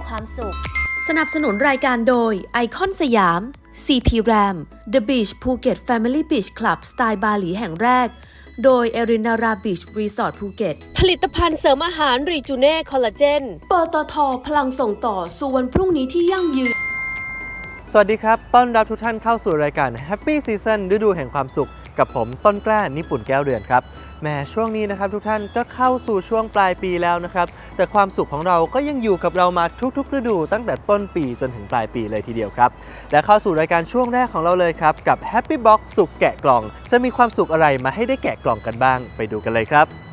งความสุข สนับสนุนรายการโดยไอคอนสยาม CP Ram The Beach Phuket Family Beach Club สไตล์บาหลีแห่งแรก โดย e r i n a r a Beach Resort Phuket ผลิตภัณฑ์เสริมอาหารรีจูเน่คอลลาเจนปตทพลังส่งต่อสู่วันพรุ่งนี้ที่ยั่งยืน สวัสดีครับ ต้อนรับทุกท่านเข้าสู่รายการ Happy Season ฤดูแห่งความสุข กับผมต้นกล้านิปุ่นแก้วเรือนครับ แหม้ช่วงนี้นะครับทุกท่านก็เข้าสู่ช่วงปลายปีแล้วนะครับ แต่ความสุขของเราก็ยังอยู่กับเรามาทุกๆ ฤดู ตั้งแต่ต้นปีจนถึงปลายปีเลยทีเดียวครับ และเข้าสู่รายการช่วงแรกของเราเลยครับ กับ Happy Box สุขแกะกล่อง จะมีความสุขอะไรมาให้ได้แกะกล่องกันบ้าง ไปดูกันเลยครับ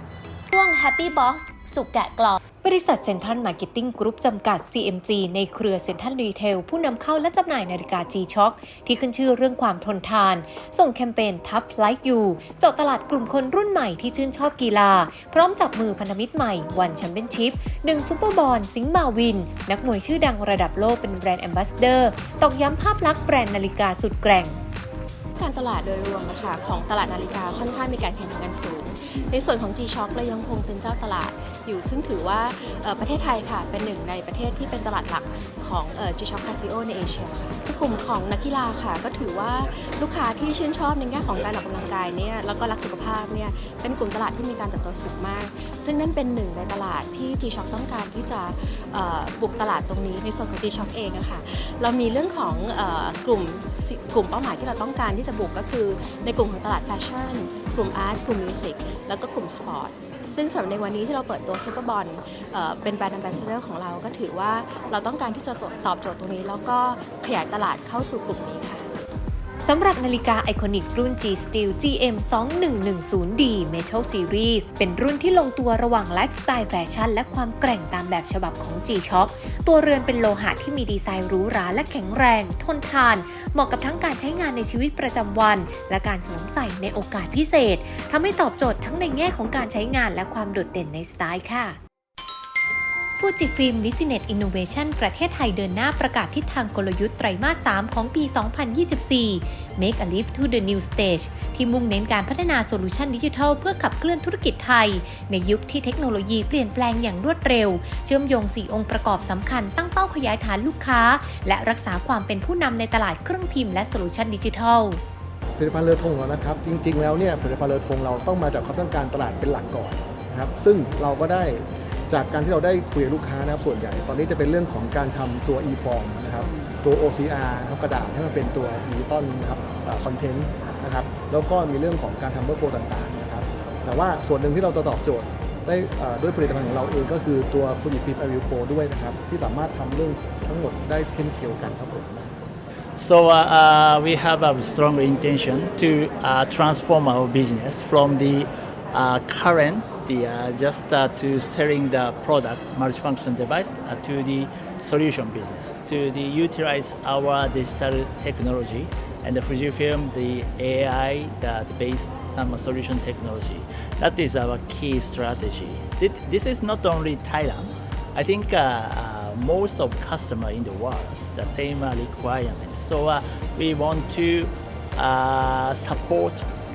ช่วง Happy Box สุขแกะกล่องบริษัทเซ็นทรัลมาร์เก็ตติ้งกรุ๊ปจำกัด CMG ในเครือเซ็นทรัลรีเทลผู้นำเข้าและจำหน่ายนาฬิกา G-Shock ที่ขึ้นชื่อเรื่องความทนทาน ส่งแคมเปญ Tough Like You เจาะตลาดกลุ่มคนรุ่นใหม่ที่ชื่นชอบกีฬา พร้อมจับมือพันธมิตรใหม่วันแชมเปี้ยนชิพหนึ่งซูเปอร์บอลสิงห์มาวิน นักมวยชื่อดังระดับโลกเป็นแบรนด์แอมบาสเดอร์ ตอกย้ำภาพลักษณ์แบรนด์นาฬิกาสุดแกร่ง การตลาดโดยรวมนะคะของตลาดนาฬิกาค่อนข้างมีการแข่งขันกันสูง ในส่วนของ G-Shock เรายังคงเป็นเจ้าตลาด อยู่ ซึ่งถือว่าประเทศไทยค่ะ เป็นหนึ่งในประเทศที่เป็นตลาดหลักของเอ่อ G-Shock Casio ในเอเชียค่ะกลุ่มของนักกีฬาค่ะ ก็ถือว่าลูกค้าที่ชื่นชอบในแง่ของการออกกำลังกายเนี่ยแล้วก็รักสุขภาพเนี่ยเป็นกลุ่มตลาดที่มีการเติบโตสูงมาก ซึ่งนั่นเป็นหนึ่งในตลาดที่ G-Shock ต้องการที่จะบุกตลาดตรงนี้ในส่วนของ G-Shock เองอะค่ะเรามีเรื่องของกลุ่มกลุ่มเป้าหมายที่เราต้องการที่จะบุกก็คือ ในกลุ่มของตลาดแฟชั่นกลุ่มอาร์ตกลุ่มมิวสิกแล้วก็กลุ่มสปอร์ต ซึ่งสำหรับในวันนี้ที่เราเปิดตัวซูเปอร์บอลเป็นแบรนด์ a m b a s s a d o r ของเราก็ถือว่าเราต้องการที่จะตอบโจทย์ตรงนี้ แล้วก็ขยายตลาดเข้าสู่กลุ่มนี้ค่ะ สำหรับนาฬิกาไอคอนิกรุ่น G Steel GM 2110D Metal Series เป็นรุ่นที่ลงตัวระหว่างไลฟ์สไตล์แฟชั่นและความแกร่งตามแบบฉบับของ G-Shock ตัวเรือนเป็นโลหะที่มีดีไซน์หรูหราและแข็งแรง ทนทาน เหมาะกับทั้งการใช้งานในชีวิตประจำวัน และการสวมใส่ในโอกาสพิเศษทำให้ตอบโจทย์ทั้งในแง่ของการใช้งานและความโดดเด่นในสไตล์ค่ะ ฟูจิฟิล์ม Business Innovation ประเทศไทยเดินหน้าประกาศทิศทางกลยุทธ์ไตรมาส 3 ของปี 2024 Make a Lift to the New Stage ที่มุ่งเน้นการพัฒนาโซลูชันดิจิทัล เพื่อขับเคลื่อนธุรกิจไทย ในยุคที่เทคโนโลยีเปลี่ยนแปลงอย่างรวดเร็ว เชื่อมโยง 4 องค์ประกอบสำคัญตั้งเป้าขยายฐานลูกค้า และรักษาความเป็นผู้นำในตลาดเครื่องพิมพ์และโซลูชันดิจิทัลผลิตภัณฑ์เรือธงของเรานะครับ จริง ๆ แล้วเนี่ยผลิตภัณฑ์เรือธงเราต้องมาจากความต้องการตลาดเป็นหลักก่อนนะครับซึ่งเราก็ได้ จากการที่เราได้คุยกับลูกค้านะครับส่วนใหญ่ ตอนนี้จะเป็นเรื่องของการทำตัว e-form นะครับตัว OCR นะครับกระดาษให้มันเป็นตัวดิจิตอลนะครับคอนเทนต์นะครับแล้วก็มีเรื่องของการทำเบอร์โปรต่างๆนะครับแต่ว่าส่วนหนึ่งที่เราจะตอบโจทย์ได้ด้วยผลิตภัณฑ์ของเราเองก็คือตัว Fujifilm Avio Pro ด้วยนะครับที่สามารถทำเรื่องทั้งหมดได้เช่นเดียวกันครับผม So uh, uh, we have a strong intention to uh, transform our business from the uh, current, the uh, just uh, to selling the product, multifunction device, uh, to the solution business, to the utilize our digital technology and the Fujifilm, the AI that based some solution technology. That is our key strategy. This is not only Thailand. I think uh, uh, most of customer in the world the same uh, requirement. So we want to support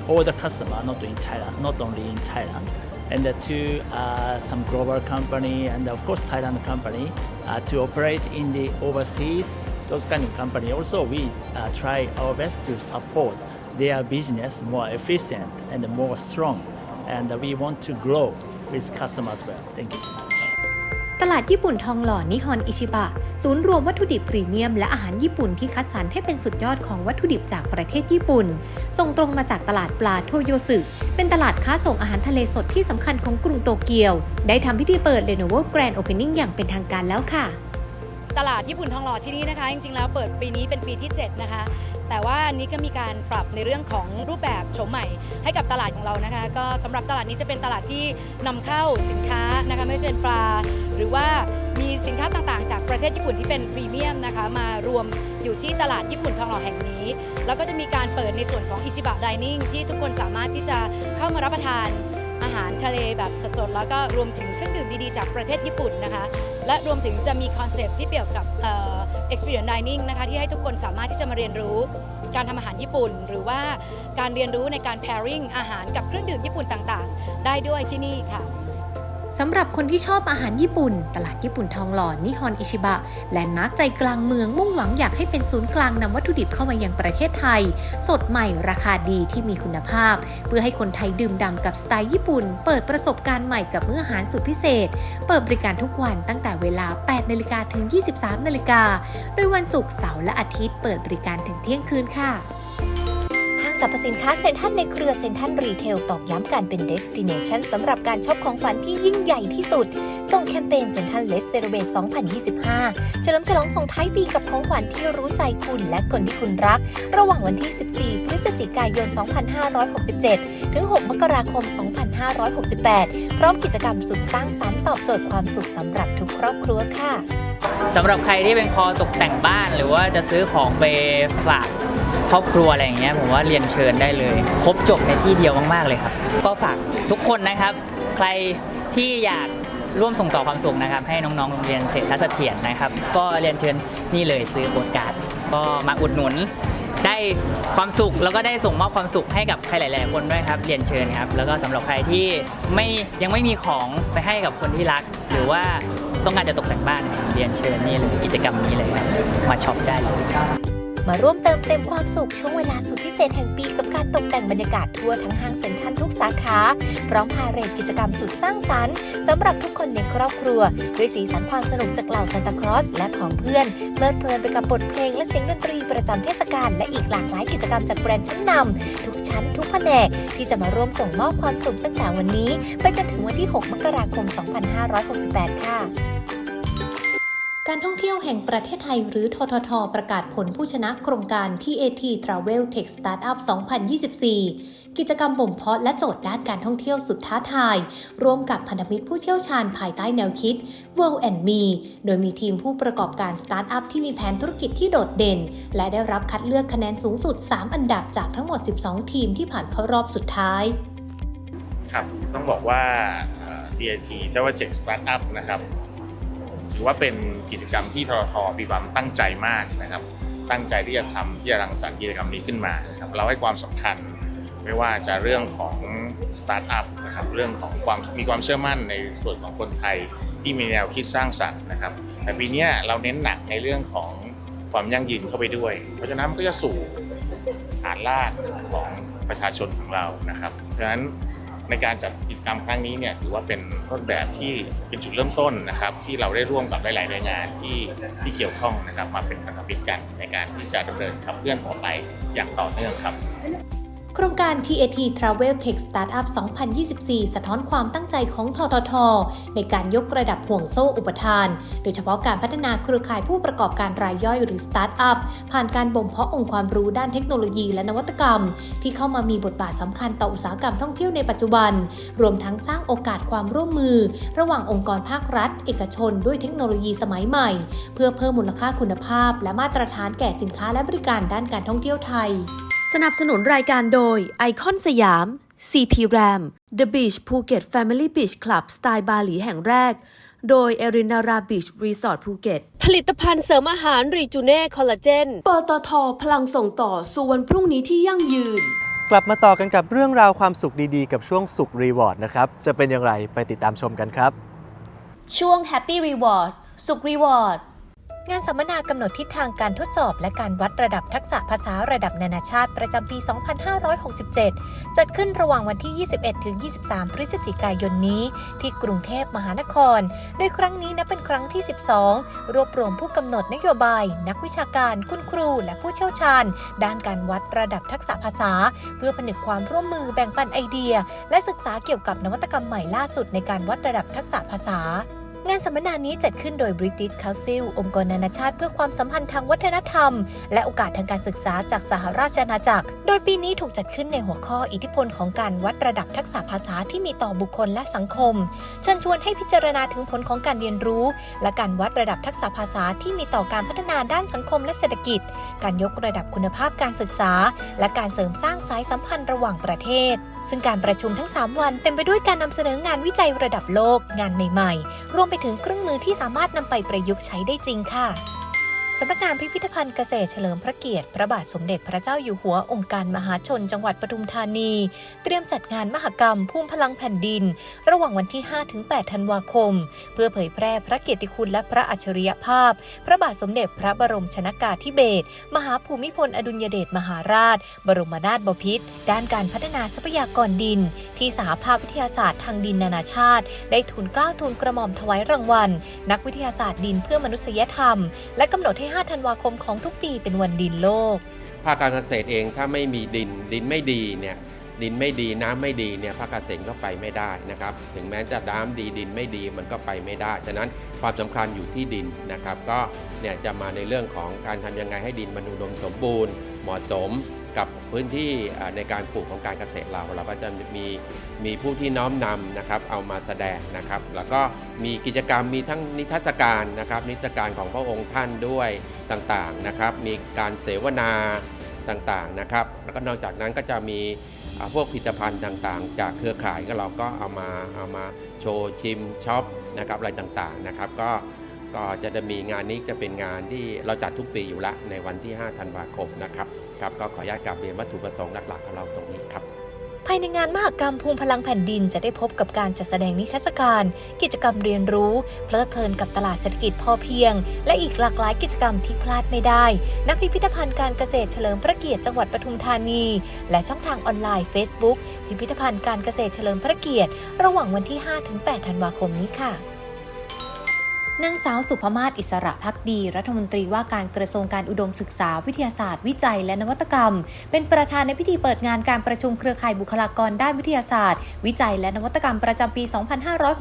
all the customer, not in Thailand, not only in Thailand, and uh, to uh, some global company and of course Thailand company uh, to operate in the overseas. Those kind of company also we uh, try our best to support their business more efficient and more strong, and uh, we want to grow with customers well. Thank you so much. ตลาดญี่ปุ่นทองหล่อนิฮอนอิชิบะ ศูนย์รวมวัตถุดิบพรีเมียมและอาหารญี่ปุ่นที่คัดสรรให้เป็นสุดยอดของวัตถุดิบจากประเทศญี่ปุ่น ส่งตรงมาจากตลาดปลาโทโยสึเป็นตลาดค้าส่งอาหารทะเลสดที่สำคัญของกรุงโตเกียว ได้ทำพิธีเปิด Lenovo Grand Opening อย่างเป็นทางการแล้วค่ะตลาดญี่ปุ่นทองหล่อที่นี่นะคะ จริงๆ แล้วเปิดปีนี้เป็นปีที่ 7 นะคะ แต่ว่าอันนี้ก็มีการปรับในเรื่องของรูปแบบโฉมใหม่ ให้กับตลาดของเรานะคะ ก็สำหรับตลาดนี้จะเป็นตลาดที่นำเข้าสินค้านะคะไม่ว่าจะเป็นปลา หรือว่ามีสินค้าต่างๆ จากประเทศญี่ปุ่นที่เป็นพรีเมียมนะคะมารวมอยู่ที่ตลาดญี่ปุ่นทองหล่อแห่งนี้ แล้วก็จะมีการเปิดในส่วนของอิจิบะดิเนิ่งที่ทุกคนสามารถที่จะเข้ามารับประทานอาหารทะเลแบบสดๆ แล้วก็รวมถึงเครื่องดื่มดีๆ จากประเทศญี่ปุ่นนะคะ และรวมถึงจะมีคอนเซปต์ที่เกี่ยวกับ experience dining นะคะที่ให้ทุกคนสามารถที่จะมาเรียนรู้การทำอาหารญี่ปุ่น หรือว่าการเรียนรู้ในการ pairing อาหารกับเครื่องดื่มญี่ปุ่นต่างๆ ได้ด้วยที่นี่ค่ะ สำหรับคนที่ชอบอาหารญี่ปุ่น ตลาดญี่ปุ่นทองหล่อนิฮอนอิชิบะแลนด์มาร์คใจกลางเมืองมุ่งหวังอยากให้เป็นศูนย์กลางนำวัตถุดิบเข้ามายังประเทศไทย สดใหม่ราคาดีที่มีคุณภาพ เพื่อให้คนไทยดื่มด่ำกับสไตล์ญี่ปุ่น เปิดประสบการณ์ใหม่กับมื้ออาหารสุดพิเศษ เปิดบริการทุกวันตั้งแต่เวลา 8นาฬิกาถึง 23นาฬิกาโดยวันศุกร์เสาร์และอาทิตย์เปิดบริการถึงเที่ยงคืนค่ะ รรพสินค้าเซ็นทรัลในเครือเซ็นทรัลรีเทลตอกย้ำการเป็นเดสติเนชันสำหรับการช็อปของฝันที่ยิ่งใหญ่ที่สุด ส่งแคมเปญเซ็นทรัลเลสเซรเบต2025 เฉลิมฉลองส่งท้ายปีกับของขวัญที่รู้ใจคุณและคนที่คุณรัก ระหว่างวันที่ 14 พฤศจิกายน 2567 ถึง 6 มกราคม 2568 พร้อมกิจกรรมสุดสร้างสรรค์ตอบโจทย์ความสุขสำหรับทุกครอบครัวค่ะสำหรับใครที่เป็นคอตกแต่งบ้านหรือว่าจะซื้อของไปฝากครอบครัวอะไรอย่างเงี้ยผมว่าเรียนเชิญได้เลย ครบจบในที่เดียวมาก ๆ เลยครับ ก็ฝากทุกคนนะครับ ใครที่อยากร่วมส่งต่อความสุขนะครับ ให้น้องๆโรงเรียนเศรษฐศเสถียรนะครับ ก็เรียนเชิญนี่เลยซื้อโปสการ์ดก็มาอุดหนุนได้ความสุขแล้วก็ได้ส่งมอบความสุขให้กับใครหลาย ๆ คนด้วยครับเรียนเชิญครับ แล้วก็สำหรับใครที่ไม่ยังไม่มีของไปให้กับคนที่รัก หรือว่าต้องการจะตกแต่งบ้านเรียนเชิญนี่เลยกิจกรรมนี้เลยครับมาช็อปได้เลย มาร่วมเติมเต็มความสุขช่วงเวลาสุดพิเศษแห่งปีกับการตกแต่งบรรยากาศทั่วทั้งห้างเซ็นทรัลทุกสาขา พร้อมพาเรทกิจกรรมสุดสร้างสรรค์สำหรับทุกคนในครอบครัว ด้วยสีสันความสนุกจากเหล่าซานตาคลอสและของเพื่อนเพลิดเพลินไปกับบทเพลงและเสียงดนตรีประจำเทศกาลและอีกหลากหลายกิจกรรมจากแบรนด์ชั้นนำทุกชั้นทุกแผนกที่จะมาร่วมส่งมอบความสุขตั้งแต่วันนี้ ไปจนถึงวันที่ 6 มกราคม 2568 ค่ะ การท่องเที่ยวแห่งประเทศไทยหรือททท ประกาศผลผู้ชนะโครงการ TAT Travel Tech Startup 2024 กิจกรรมบ่มเพาะและโจทย์ด้านการท่องเที่ยวสุดท้าทาย ร่วมกับพันธมิตรผู้เชี่ยวชาญภายใต้แนวคิด World and Me โดยมีทีมผู้ประกอบการสตาร์ทอัพที่มีแผนธุรกิจที่โดดเด่น และได้รับคัดเลือกคะแนนสูงสุด 3 อันดับจากทั้งหมด 12 ทีมที่ผ่านเข้ารอบสุดท้าย ครับ ต้องบอกว่าเอ่อ GIT เจ้าว่า Tech Startup นะครับ ถือว่าเป็นกิจกรรมที่ทททมีความตั้งใจมากนะครับ ตั้งใจที่จะทำที่จะรังสรรค์กิจกรรมนี้ขึ้นมานครับเราให้ความสำคัญไม่ว่าจะเรื่องของสตาร์ทอัพนะครับเรื่องของความมีความเชื่อมั่นในส่วนของคนไทยที่มีแนวคิดสร้างสรรค์นะครับ แต่ปีนี้เราเน้นหนักในเรื่องของความยั่งยืนเข้าไปด้วย เพราะฉะนั้นมันก็จะสู่ฐานรากของประชาชนของเรานะครับ เพราะฉะนั้น ในการจัดกิจกรรมครั้งนี้เนี่ยถือว่าเป็นต้นแบบที่เป็นจุดเริ่มต้นนะครับ ที่เราได้ร่วมกับหลายๆหน่วยงานที่ที่เกี่ยวข้องนะครับมาเป็นพันธมิตรกันในการที่จะดำเนินขับเคลื่อนต่อไปอย่างต่อเนื่องครับ โครงการ TAT Travel Tech Startup 2024 สะท้อนความตั้งใจของททท ในการยกระดับห่วงโซ่อุปทาน โดยเฉพาะการพัฒนาเครือข่ายผู้ประกอบการรายย่อยหรือสตาร์ทอัพผ่านการบ่มเพาะองค์ความรู้ด้านเทคโนโลยีและนวัตกรรม ที่เข้ามามีบทบาทสำคัญต่ออุตสาหกรรมท่องเที่ยวในปัจจุบัน รวมทั้งสร้างโอกาสความร่วมมือ ระหว่างองค์กรภาครัฐ เอกชน ด้วยเทคโนโลยีสมัยใหม่ เพื่อเพิ่มมูลค่าคุณภาพ และมาตรฐานแก่สินค้าและบริการด้านการท่องเที่ยวไทย สนับสนุนรายการโดยไอคอนสยาม CP Ram The Beach Phuket Family Beach Club สไตล์บาหลีแห่งแรก โดย e r i n a r a Beach Resort Phuket ผลิตภัณฑ์เสริมอาหารรีจูเน่คอลลาเจนปตทพลังส่งต่อสู่วันพรุ่งนี้ที่ยั่งยืน กลับมาต่อกันกับเรื่องราวความสุขดีๆ กับช่วงสุขรีวอร์ดนะครับ จะเป็นอย่างไรไปติดตามชมกันครับ ช่วง Happy Rewards สุข Reward งานสัมมนากำหนดทิศทางการทดสอบ และการวัดระดับทักษะภาษาระดับนานาชาติประจำปี 2567 จัดขึ้นระหว่างวันที่ 21 ถึง 23 พฤศจิกายนนี้ ที่กรุงเทพมหานคร โดยครั้งนี้นับเป็นครั้งที่ 12 รวบรวมผู้กำหนดนโยบาย นักวิชาการ คุณครู และผู้เชี่ยวชาญ ด้านการวัดระดับทักษะภาษา เพื่อผนึกความร่วมมือแบ่งปันไอเดีย และศึกษาเกี่ยวกับนวัตกรรมใหม่ล่าสุดในการวัดระดับทักษะภาษา งานสัมมนานี้จัดขึ้นโดย British Council องค์กรนานาชาติเพื่อความสัมพันธ์ทางวัฒนธรรม และโอกาสทางการศึกษาจากสหราชอาณาจักร โดยปีนี้ถูกจัดขึ้นในหัวข้ออิทธิพลของการวัดระดับทักษะภาษาที่มีต่อบุคคลและสังคม เชิญชวนให้พิจารณาถึงผลของการเรียนรู้ และการวัดระดับทักษะภาษาที่มีต่อการพัฒนาด้านสังคมและเศรษฐกิจ การยกระดับคุณภาพการศึกษา และการเสริมสร้างสายสัมพันธ์ระหว่างประเทศซึ่งการประชุมทั้ง 3 วันเต็มไปด้วยการนำเสนองานวิจัยระดับโลก งานใหม่ ๆ รวมไปถึงเครื่องมือที่สามารถนำไปประยุกต์ใช้ได้จริงค่ะำนักงานพิพิธภัณฑ์เกษตรเฉลิมพระเกียรติ พระบาทสมเด็จพระเจ้าอยู่หัวองค์การมหาชนจังหวัดปทุมธานี เตรียมจัดงานมหกรรมภูมิพลังแผ่นดิน ระหว่างวันที่ 5-8 ธันวาคม เพื่อเผยแพร่พระเกียรติคุณและพระอัจฉริยภาพ พระบาทสมเด็จพระบรมชนากาธิเบศรมหาภูมิพลอดุลยเดชมหาราช บรมนาถบพิตรด้านการพัฒนาทรัพยากรดิน ที่สหภาพวิทยาศาสตร์ทางดินนานาชาติ ได้ทุนกล้าทุนกระหม่อมถวายรางวัล นักวิทยาศาสตร์ดินเพื่อมนุษยธรรม และกำหนดให้5 ธันวาคมของทุกปีเป็นวันดินโลก ภาคการเกษตรเองถ้าไม่มีดินดินไม่ดีเนี่ยดินไม่ดีน้ำไม่ดีเนี่ยภาคเกษตรก็ไปไม่ได้นะครับ ถึงแม้จะน้ำดีดินไม่ดีมันก็ไปไม่ได้ ฉะนั้นความสำคัญอยู่ที่ดินนะครับ ก็เนี่ยจะมาในเรื่องของการทำยังไงให้ดินมันอุดมสมบูรณ์ เหมาะสม กับพื้นที่ในการปลูกของการเกษตรเรา เราก็จะมีมีผู้ที่น้อมนำนะครับเอามาแสดงนะครับ แล้วก็มีกิจกรรมมีทั้งนิทรรศการนะครับ นิทรรศการของพระองค์ท่านด้วยต่างๆนะครับ มีการเสวนาต่างๆนะครับ แล้วก็นอกจากนั้นก็จะมีพวกผลิตภัณฑ์ต่างๆ จากเครือข่ายก็เราก็เอามาเอามาโชว์ชิมช็อปนะครับอะไรต่างๆนะครับ ก็ก็จะมีงานนี้จะเป็นงานที่เราจัดทุกปีอยู่แล้วในวันที่ 5 ธันวาคมนะครับ ครับก็ขออนุญาตกลับเรียนวัตถุประสงค์หลักๆของเราตรงนี้ครับภายในงานมหกรรมภูมิพลังแผ่นดินจะได้พบกับการจัดแสดงนิทรรศการ กิจกรรมเรียนรู้ เพลิดเพลินกับตลาดเศรษฐกิจพอเพียง และอีกหลากหลายกิจกรรมที่พลาดไม่ได้นักพิพิธภัณฑ์การเกษตรเฉลิมพระเกียรติจังหวัดปทุมธานี และช่องทางออนไลน์ Facebook พิพิธภัณฑ์การเกษตรเฉลิมพระเกียรติ ระหว่างวันที่ 5-8 ธันวาคมนี้ค่ะ นางสาวสุภมาศอิสระพักดี รัฐมนตรีว่าการกระทรวงการอุดมศึกษาวิทยาศาสตร์ วิจัยและนวัตกรรม เป็นประธานในพิธีเปิดงานการประชุมเครือข่ายบุคลากรด้านวิทยาศาสตร์ วิจัยและนวัตกรรมประจำปี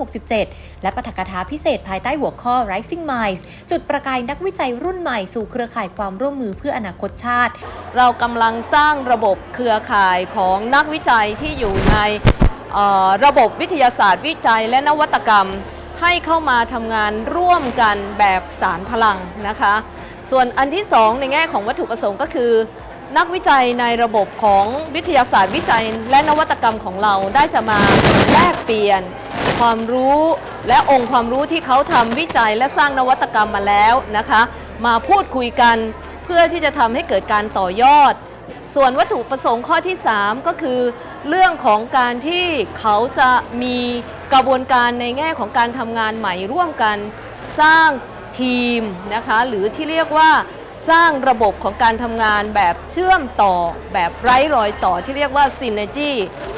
2567 และปฐกถาพิเศษภายใต้หัวข้อ Rising Minds จุดประกายนักวิจัยรุ่นใหม่สู่เครือข่ายความร่วมมือเพื่ออนาคตชาติ เรากำลังสร้างระบบเครือข่ายของนักวิจัยที่อยู่ในระบบวิทยาศาสตร์ วิจัยและนวัตกรรม ให้เข้ามาทำงานร่วมกันแบบสารพลังนะคะ ส่วนอันที่สองในแง่ของวัตถุประสงค์ก็คือ นักวิจัยในระบบของวิทยาศาสตร์วิจัย และนวัตกรรมของเราได้จะมาแลกเปลี่ยนความรู้และองค์ความรู้ที่เขาทำวิจัยและสร้างนวัตกรรมมาแล้วนะคะ มาพูดคุยกันเพื่อที่จะทำให้เกิดการต่อยอด ส่วนวัตถุประสงค์ข้อที่ 3 ก็คือ เรื่องของการที่เขาจะมีกระบวนการในแง่ของการทำงานใหม่ร่วมกันสร้างทีมนะคะหรือที่เรียกว่าสร้างระบบของการทำงานแบบเชื่อมต่อแบบไร้รอยต่อที่เรียกว่า synergy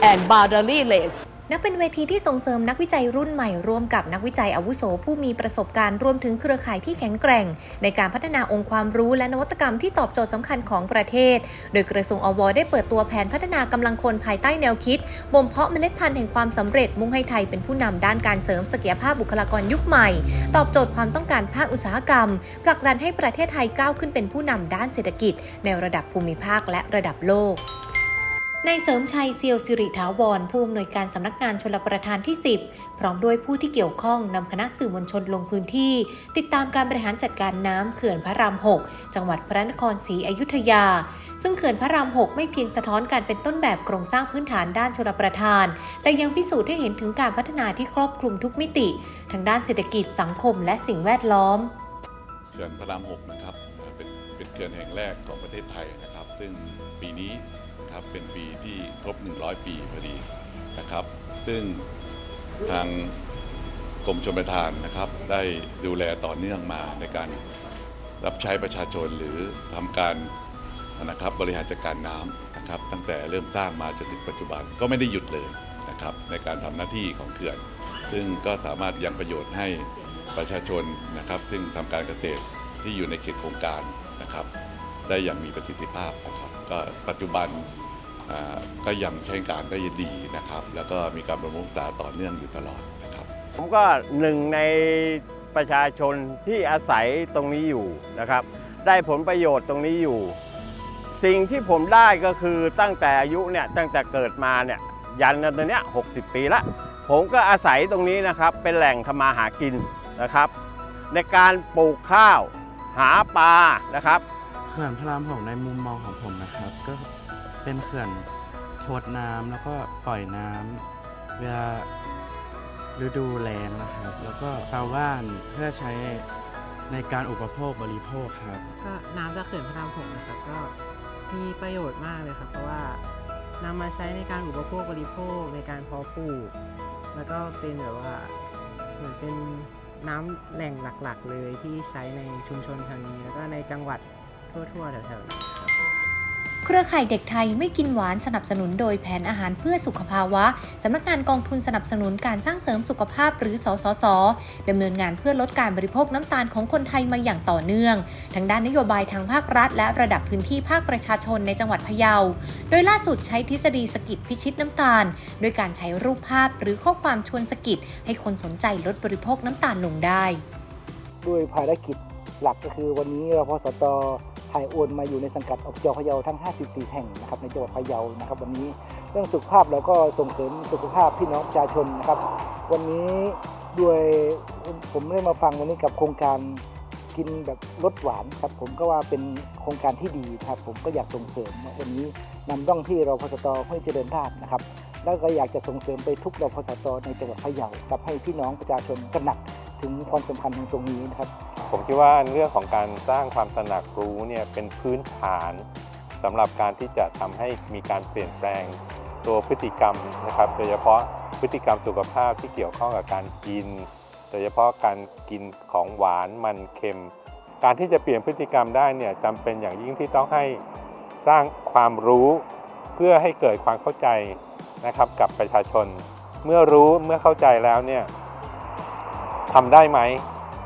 and boundaryless นับเป็นเวทีที่ส่งเสริมนักวิจัยรุ่นใหม่ร่วมกับนักวิจัยอาวุโสผู้มีประสบการณ์รวมถึงเครือข่ายที่แข็งแกร่ง ในการพัฒนาองค์ความรู้และนวัตกรรมที่ตอบโจทย์สำคัญของประเทศ โดยกระทรวงอวได้เปิดตัวแผนพัฒนากำลังคนภายใต้แนวคิดบ่มเพาะเมล็ดพันธุ์แห่งความสำเร็จมุ่งให้ไทยเป็นผู้นำด้านการเสริมศักยภาพบุคลากรยุคใหม่ ตอบโจทย์ความต้องการภาคอุตสาหกรรมผลักดันให้ประเทศไทยก้าวขึ้นเป็นผู้นำด้านเศรษฐกิจ ในระดับภูมิภาคและระดับโลก นายเสริมชัยเซียวสิริถาวรผู้อำนวยการสำนักงานชลประทานที่ 10 พร้อมด้วยผู้ที่เกี่ยวข้องนำคณะสื่อมวลชนลงพื้นที่ ติดตามการบริหารจัดการน้ำเขื่อนพระราม 6 จังหวัดพระนครศรีอยุธยา ซึ่งเขื่อนพระราม 6 ไม่เพียงสะท้อนการเป็นต้นแบบโครงสร้างพื้นฐานด้านชลประทาน แต่ยังพิสูจน์ให้เห็นถึงการพัฒนาที่ครอบคลุมทุกมิติ ทั้งด้านเศรษฐกิจสังคม และสิ่งแวดล้อมเขื่อนพระราม 6 นะครับเป็นเป็นเขื่อนแห่งแรกของประเทศไทยนะครับ ซึ่งปีนี้ นะครับเป็นปีที่ครบ 100 ปีพอดีนะครับ ซึ่งทางกรมชลประทานนะครับ ได้ดูแลต่อเนื่องมาในการรับใช้ประชาชนหรือทำการนะครับบริหารจัดการน้ำนะครับ ตั้งแต่เริ่มสร้างมาจนถึงปัจจุบันก็ไม่ได้หยุดเลยนะครับในการทำหน้าที่ของเขื่อน ซึ่งก็สามารถยังประโยชน์ให้ประชาชนนะครับ ซึ่งทำการเกษตรที่อยู่ในเขตโครงการนะครับ ได้อย่างมีประสิทธิภาพนะครับ ก็ปัจจุบัน ก็ยังใช้การได้ดีนะครับ แล้วก็มีการบำรุงรักษาต่อเนื่องอยู่ตลอดนะครับ ผมก็หนึ่งในประชาชนที่อาศัยตรงนี้อยู่นะครับ ได้ผลประโยชน์ตรงนี้อยู่ สิ่งที่ผมได้ก็คือตั้งแต่อายุเนี่ยตั้งแต่เกิดมาเนี่ยยันตอนเนี้ย60ปีละผมก็อาศัยตรงนี้นะครับเป็นแหล่งทำมาหากินนะครับ ในการปลูกข้าวหาปลานะครับเขื่อนพระรามหกในมุมมองของผมนะครับ ก็ เป็นเขื่อนทดน้ำแล้วก็ปล่อยน้ำเวลาฤดูแล้งนะครับ แล้วก็ชาวบ้านเพื่อใช้ในการอุปโภคบริโภคครับ ก็น้ำจากเขื่อนพระรามหกนะครับก็มีประโยชน์มากเลยครับ เพราะว่านำมาใช้ในการอุปโภคบริโภคในการเพาะปลูก แล้วก็เป็นแบบว่าเหมือนเป็นน้ำแหล่งหลักๆ เลยที่ใช้ในชุมชนแถวนี้ แล้วก็ในจังหวัดทั่วๆแถวๆนี้ครับ เครือข่ายเด็กไทยไม่กินหวานสนับสนุนโดยแผนอาหารเพื่อสุขภาวะ สำนักงานกองทุนสนับสนุนการสร้างเสริมสุขภาพหรือสสสดำเนินงานเพื่อลดการบริโภคน้ำตาลของคนไทยมาอย่างต่อเนื่อง ทั้งด้านนโยบายทางภาครัฐ และระดับพื้นที่ภาคประชาชนในจังหวัดพะเยา โดยล่าสุดใช้ทฤษฎีสกิดพิชิตน้ำตาล โดยการใช้รูปภาพหรือข้อความชวนสกิดให้คนสนใจลดบริโภคน้ำตาลลงได้ ด้วยภารกิจหลักก็คือวันนี้รพสต ถ่ายโอนมาอยู่ในสังกัดอบจพะเยาทั้ง 54 แห่งนะครับในจังหวัดพะเยานะครับ วันนี้เรื่องสุขภาพเราก็ส่งเสริมสุขภาพพี่น้องประชาชนนะครับ วันนี้ด้วยผมได้มาฟังวันนี้กับโครงการกินแบบลดหวานครับผมก็ว่าเป็นโครงการที่ดีครับ ผมก็อยากส่งเสริมวันนี้นำร่องที่เราพสตห้วยเจริญราษนะครับ แล้วก็อยากจะส่งเสริมไปทุกเราพสตในจังหวัดพะเยากับให้พี่น้องประชาชนตระหนัก ถึงความสำคัญของตรงนี้นะครับ ผมคิดว่าเรื่องของการสร้างความตระหนักรู้เนี่ยเป็นพื้นฐานสำหรับการที่จะทำให้มีการเปลี่ยนแปลงตัวพฤติกรรมนะครับ โดยเฉพาะพฤติกรรมสุขภาพที่เกี่ยวข้องกับการกิน โดยเฉพาะการกินของหวานมันเค็ม การที่จะเปลี่ยนพฤติกรรมได้เนี่ยจำเป็นอย่างยิ่งที่ต้องให้สร้างความรู้เพื่อให้เกิดความเข้าใจนะครับกับประชาชน เมื่อรู้เมื่อเข้าใจแล้วเนี่ย ทำได้ไหม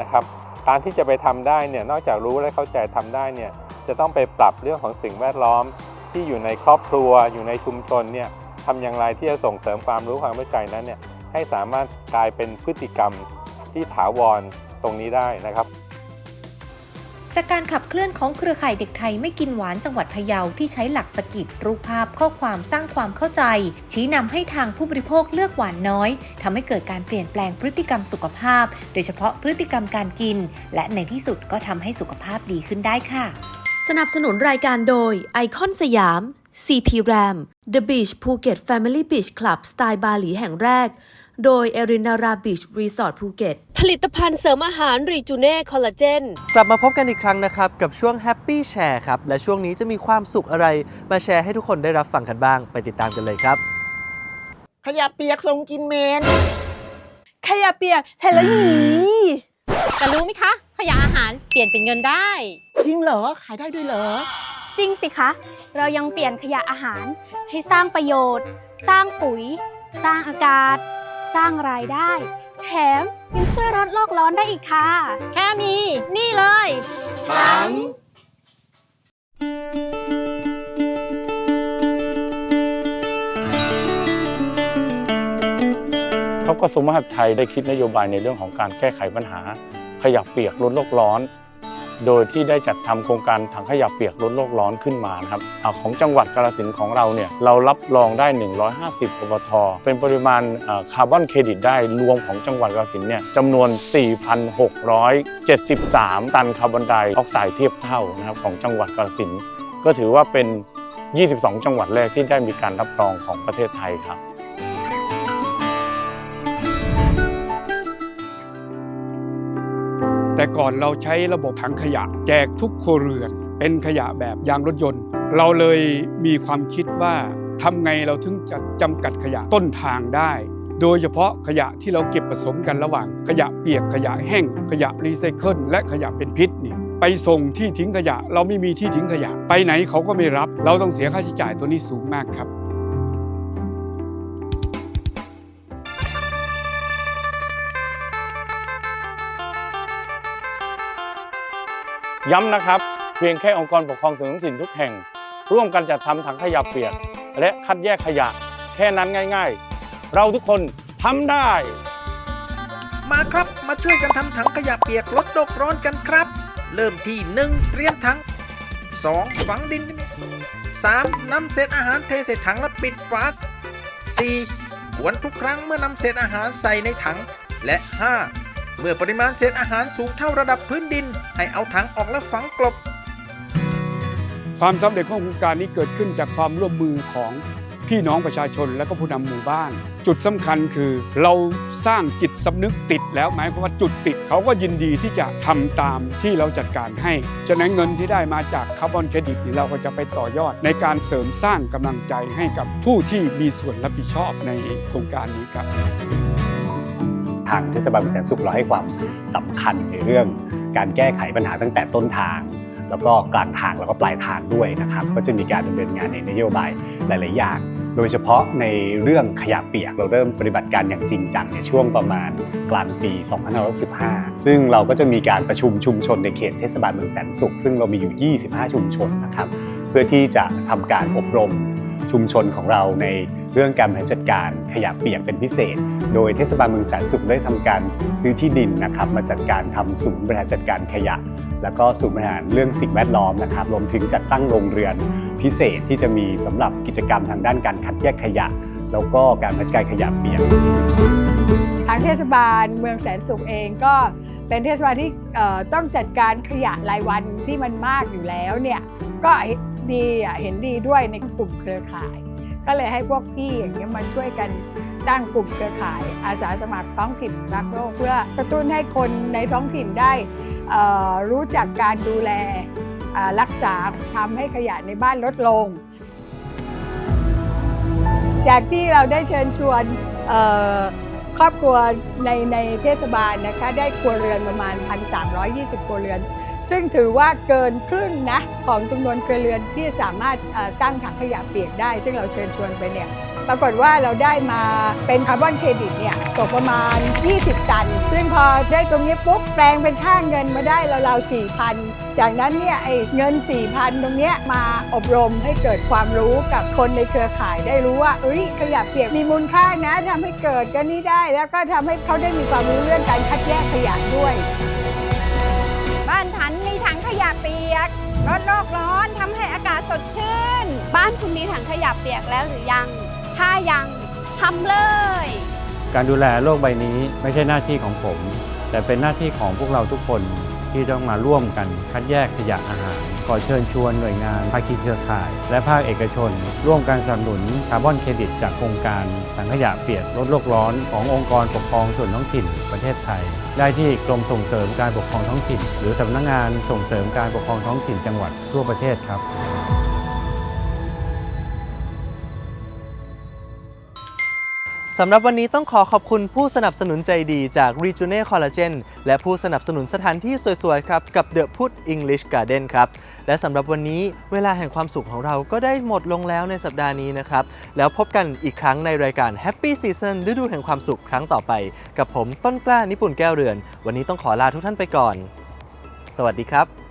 นะครับการที่จะไปทำได้เนี่ยนอกจากรู้และเข้าใจทำได้เนี่ยจะต้องไปปรับเรื่องของสิ่งแวดล้อม ที่อยู่ในครอบครัว อยู่ในชุมชนเนี่ยทำอย่างไรที่จะส่งเสริมความรู้ความเข้าใจนั้นเนี่ยให้สามารถกลายเป็นพฤติกรรมที่ถาวรตรงนี้ได้นะครับ จากการขับเคลื่อนของเครือข่ายเด็กไทยไม่กินหวานจังหวัดพะเยาที่ใช้หลักสกิดรูปภาพข้อความสร้างความเข้าใจ ชี้นำให้ทางผู้บริโภคเลือกหวานน้อยทำให้เกิดการเปลี่ยนแปลงพฤติกรรมสุขภาพ โดยเฉพาะพฤติกรรมการกิน และในที่สุดก็ทำให้สุขภาพดีขึ้นได้ค่ะ สนับสนุนรายการโดยไอคอนสยาม CP Ram The Beach Phuket Family Beach Club สไตล์บาหลีแห่งแรก โดย e r i n a r a Beach Resort Phuket ผลิตภัณฑ์เสริมอาหารรีจูเน่คอลลาเจนกลับมาพบกันอีกครั้งนะครับ กับช่วง Happy Share ครับ และช่วงนี้จะมีความสุขอะไร มาแชร์ให้ทุกคนได้รับฟังกันบ้าง ไปติดตามกันเลยครับ ขยะเปียกส่งกินเมน ขยะเปียกเห็นแล้วหนีแต่รู้ไหมคะขยะอาหารเปลี่ยนเป็นเงินได้ จริงเหรอ ขายได้ด้วยเหรอ จริงสิคะ เรายังเปลี่ยนขยะอาหารให้สร้างประโยชน์ สร้างปุ๋ย สร้างอากาศ สร้างรายได้ แถมยังช่วยลดโลกร้อนได้อีกค่ะ แค่มี นี่เลยถังครับกระทรวงมหาดไทยได้คิดนโยบายในเรื่องของการแก้ไขปัญหา ขยะเปียกลดโลกร้อน โดยที่ได้จัดทำโครงการถังขยะเปียกลดโลกร้อนขึ้นมานะครับอของจังหวัดกาฬสินธุ์ของเราเนี่ยเรารับรองได้ 150ปตทเป็นปริมาณคาร์บอนเครดิตได้รวมของจังหวัดกาฬสินธุ์เนี่ยจำนวน 4,673 ตันคาร์บอนไดออกไซด์เทียบเท่านะครับของจังหวัดกาฬสินธุ์ก็ถือว่าเป็น 22 จังหวัดแรกที่ได้มีการรับรองของประเทศไทยครับ แต่ก่อนเราใช้ระบบถังขยะ แจกทุกครัวเรือน เป็นขยะแบบยางรถยนต์ เราเลยมีความคิดว่าทำไงเราถึงจะจำกัดขยะต้นทางได้ โดยเฉพาะขยะที่เราเก็บผสมกันระหว่าง ขยะเปียกขยะแห้ง ขยะรีไซเคิลและขยะเป็นพิษนี่ไปส่งที่ทิ้งขยะ เราไม่มีที่ทิ้งขยะ ไปไหนเขาก็ไม่รับ เราต้องเสียค่าใช้จ่ายตัวนี้สูงมากครับ ย้ำนะครับ เพียงแค่องค์กรปกครองส่วนท้องถิ่นทุกแห่ง ร่วมกันจัดทำถังขยะเปียก และคัดแยกขยะ แค่นั้นง่าย ๆ เราทุกคนทำได้ มาครับมาช่วยกันทำถังขยะเปียกลดโลกร้อนกันครับ เริ่มที่ 1. เตรียมถัง 2. ฝังดิน 3. นำเศษอาหารเทใส่ถังและปิดฝา 4. กวนทุกครั้งเมื่อนำเศษอาหารใส่ในถัง และ 5. เมื่อปริมาณเศษอาหารสูงเท่าระดับพื้นดิน ให้เอาถังออกและฝังกลบ ความสำเร็จของโครงการนี้เกิดขึ้นจากความร่วมมือของพี่น้องประชาชนและก็ผู้นำหมู่บ้าน จุดสำคัญคือเราสร้างจิตสำนึกติดแล้วหมายความว่าจุดติดเขาก็ยินดีที่จะทำตามที่เราจัดการให้ ฉะนั้นเงินที่ได้มาจากคาร์บอนเครดิตนี้เราก็จะไปต่อยอดในการเสริมสร้างกำลังใจให้กับผู้ที่มีส่วนรับผิดชอบในโครงการนี้ครับ ทางเทศบาลเมืองแสนสุขเราให้ความสำคัญในเรื่องการแก้ไขปัญหาตั้งแต่ต้นทาง แล้วก็กลางทางแล้วก็ปลายทางด้วยนะครับ ก็จะมีการดำเนินงานในนโยบายหลาย ๆ อย่าง โดยเฉพาะในเรื่องขยะเปียกเราเริ่มปฏิบัติการอย่างจริงจังในช่วงประมาณกลางปี 2565 ซึ่งเราก็จะมีการประชุมชุมชนในเขตเทศบาลเมืองแสนสุข ซึ่งเรามีอยู่ 25 ชุมชนนะครับ เพื่อที่จะทำการอบรม ชุมชนของเราในเรื่องการบริหารจัดการขยะเปียกเป็นพิเศษ โดยเทศบาลเมืองแสนสุขได้ทำการซื้อที่ดินนะครับมาจัดการทำศูนย์บริหารจัดการขยะ แล้วก็ศูนย์บริหารเรื่องสิ่งแวดล้อมนะครับรวมถึงจัดตั้งโรงเรือนพิเศษที่จะมีสำหรับกิจกรรมทางด้านการคัดแยกขยะ แล้วก็การจัดการขยะเปียกทางเทศบาลเมืองแสนสุขเองก็เป็นเทศบาลที่ต้องจัดการขยะรายวันที่มันมากอยู่แล้วเนี่ยก็ ดีอะเห็นดีด้วยในกลุ่มเครือข่าย ก็เลยให้พวกพี่อย่างเงี้ยมาช่วยกันตั้งกลุ่มเครือข่าย อาสาสมัครท้องถิ่นรักโลกเพื่อกระตุ้นให้คนในท้องถิ่นได้รู้จักการดูแลรักษาทำให้ขยะในบ้านลดลง จากที่เราได้เชิญชวนครอบครัวในในเทศบาลนะคะได้ครัวเรือนประมาณ 1,320 ครัวเรือน ซึ่งถือว่าเกินครึ่งนะของจำนวนเครัวเรือนที่สามารถตั้งถังขยะเปียกได้ ซึ่งเราเชิญชวนไปเนี่ยปรากฏว่าเราได้มาเป็นคาร์บอนเครดิตเนี่ยตกประมาณ 20 ตัน ซึ่งพอได้ตรงนี้ปุ๊บแปลงเป็นค่าเงินมาได้ราวๆ4,000 จากนั้นเนี่ยไอ้เงิน 4,000 ตรงเนี้ยมาอบรมให้เกิดความรู้กับคนในเครือข่ายได้รู้ว่าเอ้ยขยะเปียกมีมูลค่านะทำให้เกิดกันนี้ได้ แล้วก็ทำให้เขาได้มีความรู้เรื่องการคัดแยกขยะด้วย บ้านฉันมีถังขยะเปียกลดโลกร้อนทำให้อากาศสดชื่น บ้านคุณมีถังขยะเปียกแล้วหรือยัง ถ้ายังทำเลย การดูแลโลกใบนี้ไม่ใช่หน้าที่ของผม แต่เป็นหน้าที่ของพวกเราทุกคนที่ต้องมาร่วมกันคัดแยกขยะอาหาร ขอเชิญชวนหน่วยงานภาคีเครือข่าย และภาคเอกชน ร่วมกันสนับสนุนคาร์บอนเครดิตจากโครงการถังขยะเปียกลดโลกร้อนขององค์กรปกครองส่วนท้องถิ่นประเทศไทย ได้ที่กรมส่งเสริมการปกครองท้องถิ่น หรือสำนักงานส่งเสริมการปกครองท้องถิ่นจังหวัดทั่วประเทศครับ สำหรับวันนี้ต้องขอขอบคุณผู้สนับสนุนใจดีจาก r e j u n e Collagen และผู้สนับสนุนสถานที่สวยๆ ครับ กับ The Put English Garden ครับ และสำหรับวันนี้เวลาแห่งความสุขของเราก็ได้หมดลงแล้วในสัปดาห์นี้นะครับ แล้วพบกันอีกครั้งในรายการ Happy Season ฤดูแห่งความสุขครั้งต่อไป กับผมต้นกล้านิปุ่นแก้วเรือน วันนี้ต้องขอลาทุกท่านไปก่อน สวัสดีครับ